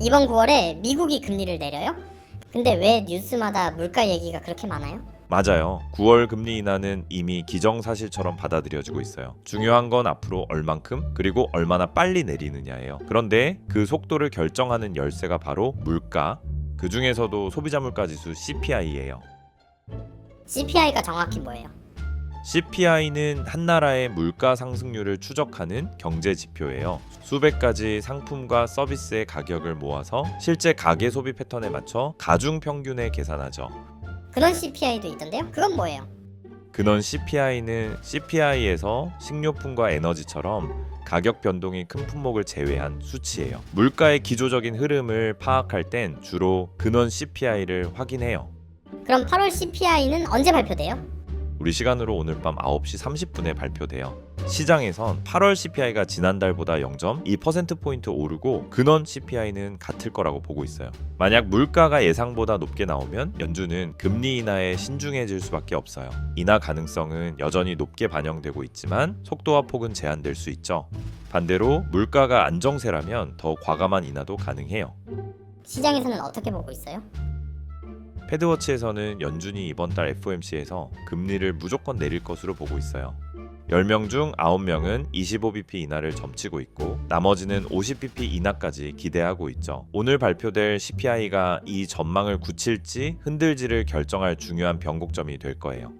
이번 9월에 미국이 금리를 내려요? 근데 왜 뉴스마다 물가 얘기가 그렇게 많아요? 맞아요. 9월 금리 인하는 이미 기정사실처럼 받아들여지고 있어요. 중요한 건 앞으로 얼만큼 그리고 얼마나 빨리 내리느냐예요. 그런데 그 속도를 결정하는 열쇠가 바로 물가. 그 중에서도 소비자 물가 지수 CPI예요. CPI가 정확히 뭐예요? CPI는 한 나라의 물가 상승률을 추적하는 경제 지표예요. 수백 가지 상품과 서비스의 가격을 모아서 실제 가계 소비 패턴에 맞춰 가중 평균에 계산하죠. 그런 CPI도 있던데요? 그건 뭐예요? 근원 CPI는 CPI에서 식료품과 에너지처럼 가격 변동이 큰 품목을 제외한 수치예요. 물가의 기조적인 흐름을 파악할 땐 주로 근원 CPI를 확인해요. 그럼 8월 CPI는 언제 발표돼요? 우리 시간으로 오늘 밤 9시 30분에 발표돼요. 시장에선 8월 CPI가 지난달보다 0.2%포인트 오르고 근원 CPI는 같을 거라고 보고 있어요. 만약 물가가 예상보다 높게 나오면 연준은 금리 인하에 신중해질 수밖에 없어요. 인하 가능성은 여전히 높게 반영되고 있지만 속도와 폭은 제한될 수 있죠. 반대로 물가가 안정세라면 더 과감한 인하도 가능해요. 시장에서는 어떻게 보고 있어요? 패드워치에서는 연준이 이번 달 FOMC에서 금리를 무조건 내릴 것으로 보고 있어요. 10명 중 9명은 25bp 인하를 점치고 있고 나머지는 50bp 인하까지 기대하고 있죠. 오늘 발표될 CPI가 이 전망을 굳힐지 흔들지를 결정할 중요한 변곡점이 될 거예요.